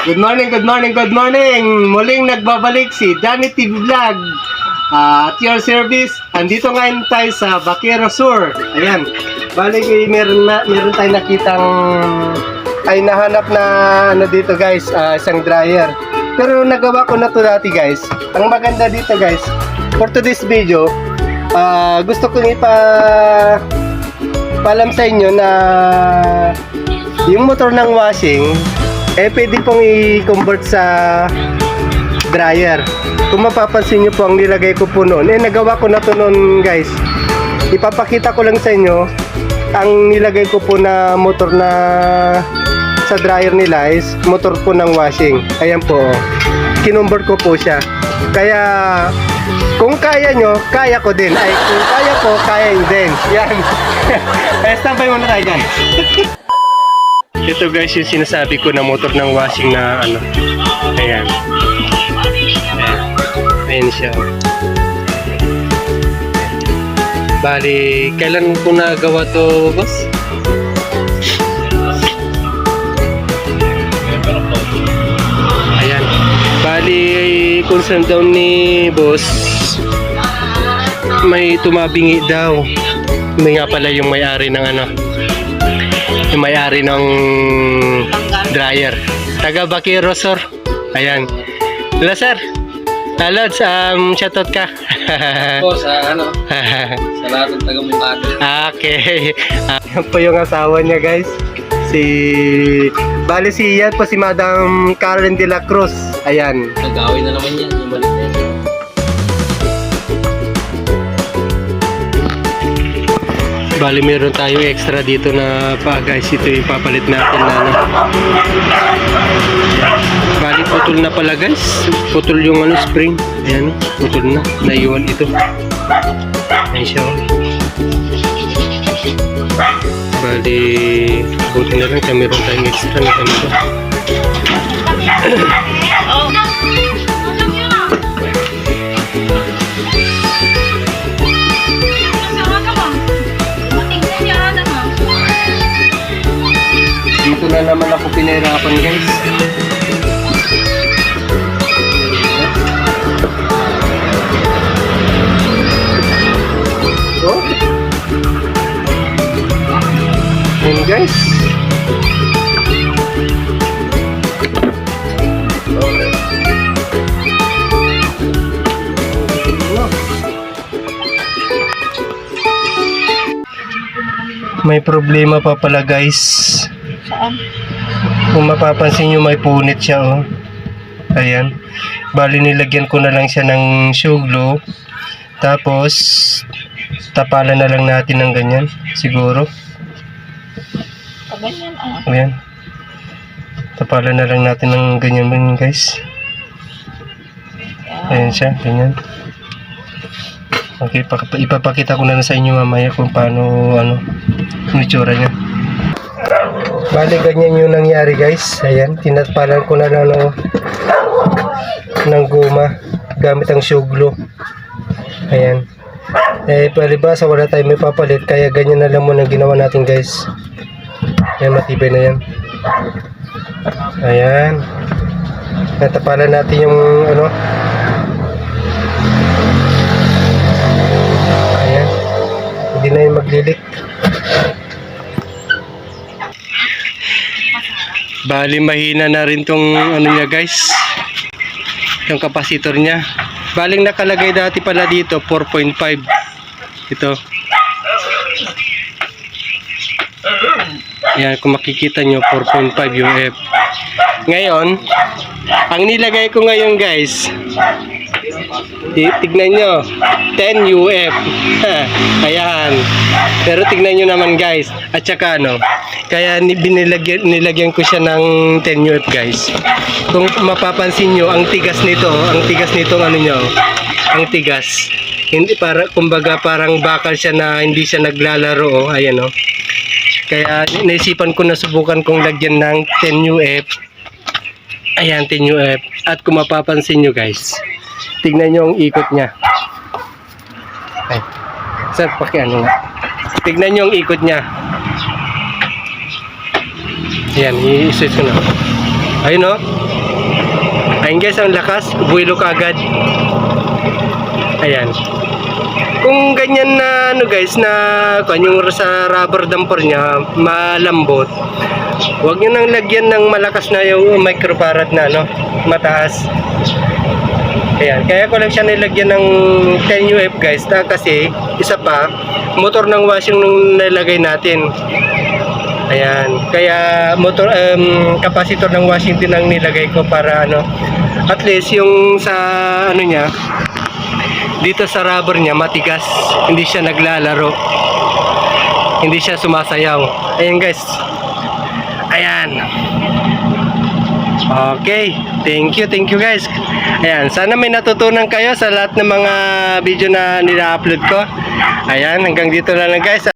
Good morning, good morning, good morning! Muling nagbabalik si Danny TV Vlog. Ah, at your service, andito ngayon tayo sa Baquero Sur. Ayan. Balik eh, meron, na, meron tayong nakitang ay nahanap na ano dito guys, ah, isang dryer. Pero nagawa ko na to dati guys. Ang maganda dito guys, for today's video, ah, gusto kong ipa paalam sa inyo na yung motor ng washing eh pwede pong i-convert sa dryer. Kung mapapansin nyo po ang nilagay ko po noon, eh nagawa ko na to noon guys. Ipapakita ko lang sa inyo ang nilagay ko po na motor na sa dryer nila is motor po ng washing. Ayan po. oh. Kinonvert ko po siya. Kaya kung kaya nyo, kaya ko din. Ay, kung kaya ko, kaya din. Yan. eh, standby muna tayo guys. Ito guys yung sinasabi ko na motor ng washing na ano. Ayan. Ayan. Ayan siya. Bali, kailan ko nagawa to, boss? Ayan. Bali, concern daw ni boss, may tumabingi daw. May nga pala yung may-ari ng ano, yung may-ari ng dryer. Taga Bakiro, sir. Ayan. Hello, sir. Hello, um, shoutout ka. po sa ano, sa lahat ng taga Mukati. okay. Ah, yan po yung asawa niya, guys. Si... Bali si yan po si Madam Karen de la Cruz. Ayan. Nag-away na naman yan, yung balik na yan. Bali meron tayong extra dito na pa guys. Ito yung papalit natin na ano. Bali putol na pala guys. Putol yung ano spring. Ayan. Putol na. Naiwan ito. Ayan siya. oh. Bali buti na lang kaya meron tayong extra na ganito. na naman ako pinahirapan guys. Oh. Ayan guys. May problema pa pala guys. Saan? Kung mapapansin nyo may punit siya oh. Ayan. Bali nilagyan ko na lang siya ng shoe glue. Tapos tapalan na lang natin ng ganyan siguro. Ganyan, ah. Ayan. Tapalan na lang natin ng ganyan din guys. Ayan siya, ganyan. Okay, pak- ipapakita ko na lang sa inyo mamaya kung paano ano yung itsura niya. Bali, ganyan yung nangyari guys. Ayan, tinapalan ko na lang ng, ng guma gamit ang glue. Ayan. Eh, palibasa wala tayong may papalit kaya ganyan na lang muna ginawa natin guys. Ayan, matibay na yan. Ayan. Natapalan natin yung ano. Hindi na yung maglilik. Bali mahina na rin tong ano niya guys. Yung kapasitor niya. Baling nakalagay dati pala dito 4.5. Ito. Yan kung makikita nyo 4.5 UF. Ngayon, ang nilagay ko ngayon guys, ti- tignan nyo, 10 UF. Ayan. Pero tignan nyo naman guys, at saka ano, kaya ni- binilagyan, nilagyan ko siya ng 10 UF guys. Kung mapapansin nyo, ang tigas nito, ang tigas nito ano nyo, ang tigas. Hindi para kumbaga parang bakal siya na hindi siya naglalaro oh. Ayan oh. Kaya naisipan ko na subukan kong lagyan ng 10 UF. Ayan, 10 UF. At kung mapapansin nyo guys, tignan nyo ang ikot niya. Ay, sir, pakiano nga. Tignan nyo ang ikot niya. Ayan, i-switch ko na. Ayun oh. Ayun guys, ang lakas. Buwilo ka agad. Ayan. Kung ganyan na ano guys na kung yung sa rubber damper niya malambot. Huwag niyo nang lagyan ng malakas na yung microfarad na ano, mataas. Ayan, kaya ko lang siya nilagyan ng 10 UF guys na kasi isa pa motor ng washing nung nilagay natin. Ayan, kaya motor um, capacitor ng washing din ang nilagay ko para ano at least yung sa ano niya dito sa rubber niya matigas, hindi siya naglalaro. Hindi siya sumasayaw. Ayan guys. Ayan. Okay, thank you, thank you guys. Ayan, sana may natutunan kayo sa lahat ng mga video na nila-upload ko. Ayan, hanggang dito na lang guys.